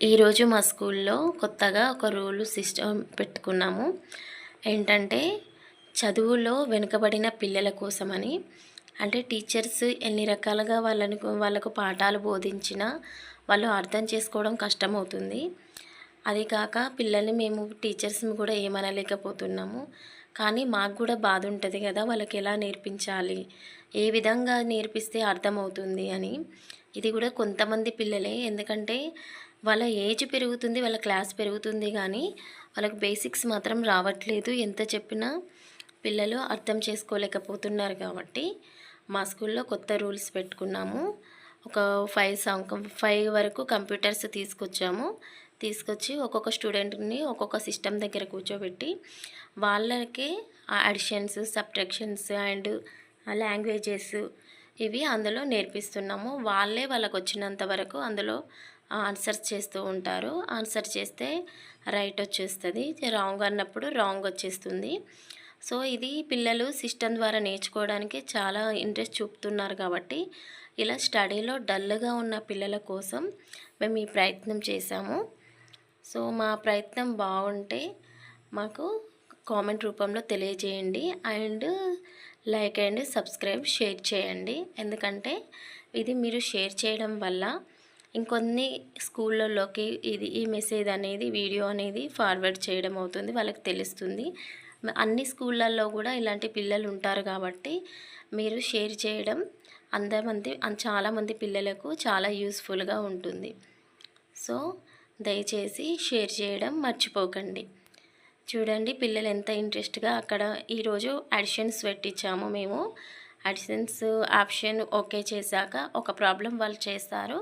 ఈరోజు మా స్కూల్లో కొత్తగా ఒక రూల్ సిస్టమ్ పెట్టుకున్నాము. ఏంటంటే చదువులో వెనుకబడిన పిల్లల కోసమని అంటే టీచర్స్ ఎన్ని రకాలుగా వాళ్ళని వాళ్ళకు పాఠాలు బోధించినా వాళ్ళు అర్థం చేసుకోవడం కష్టమవుతుంది. అది కాక పిల్లల్ని మేము టీచర్స్ కూడా ఏమనలేకపోతున్నాము. కానీ మాకు కూడా బాధ ఉంటుంది కదా వాళ్ళకి ఎలా నేర్పించాలి? ఏ విధంగా నేర్పిస్తే అర్థమవుతుంది అని. ఇది కూడా కొంతమంది పిల్లలే. ఎందుకంటే వాళ్ళ ఏజ్ పెరుగుతుంది వాళ్ళ క్లాస్ పెరుగుతుంది కానీ వాళ్ళకు బేసిక్స్ మాత్రం రావట్లేదు. ఎంత చెప్పినా పిల్లలు అర్థం చేసుకోలేకపోతున్నారు కాబట్టి మా స్కూల్లో కొత్త రూల్స్ పెట్టుకున్నాము. ఒక ఫైవ్ సంక ఫైవ్ వరకు కంప్యూటర్స్ తీసుకొచ్చాము. తీసుకొచ్చి ఒక్కొక్క స్టూడెంట్ని ఒక్కొక్క సిస్టమ్ దగ్గర కూర్చోబెట్టి వాళ్ళకి అడిషన్స్ సబ్ట్రాక్షన్స్ అండ్ లాంగ్వేజెస్ ఇవి అందులో నేర్పిస్తున్నాము. వాళ్ళే వాళ్ళకు వచ్చినంత వరకు అందులో ఆన్సర్స్ చేస్తూ ఉంటారు. ఆన్సర్ చేస్తే రైట్ వచ్చేస్తుంది. రాంగ్ అన్నప్పుడు రాంగ్ వచ్చేస్తుంది. సో ఇది పిల్లలు సిస్టమ్ ద్వారా నేర్చుకోవడానికి చాలా ఇంట్రెస్ట్ చూపుతున్నారు కాబట్టి ఇలా స్టడీలో డల్గా ఉన్న పిల్లల కోసం మేము ఈ ప్రయత్నం చేశాము. సో మా ప్రయత్నం బాగుంటే మాకు కామెంట్ రూపంలో తెలియజేయండి. And like and subscribe share చేయండి. ఎందుకంటే ఇది మీరు షేర్ చేయడం వల్ల ఇంకొన్ని స్కూళ్ళలోకి ఇది ఈ మెసేజ్ అనేది వీడియో అనేది ఫార్వర్డ్ చేయడం అవుతుంది వాళ్ళకి తెలుస్తుంది. అన్ని స్కూళ్ళల్లో కూడా ఇలాంటి పిల్లలు ఉంటారు కాబట్టి మీరు షేర్ చేయడం అందమంది చాలామంది పిల్లలకు చాలా యూస్ఫుల్గా ఉంటుంది. సో దయచేసి షేర్ చేయడం మర్చిపోకండి. చూడండి పిల్లలు ఎంత ఇంట్రెస్ట్గా అక్కడ ఈరోజు అడిషన్స్ పెట్టించాము మేము. అడిషన్స్ ఆప్షన్ ఓకే చేశాక ఒక ప్రాబ్లం వాళ్ళు చేస్తారు.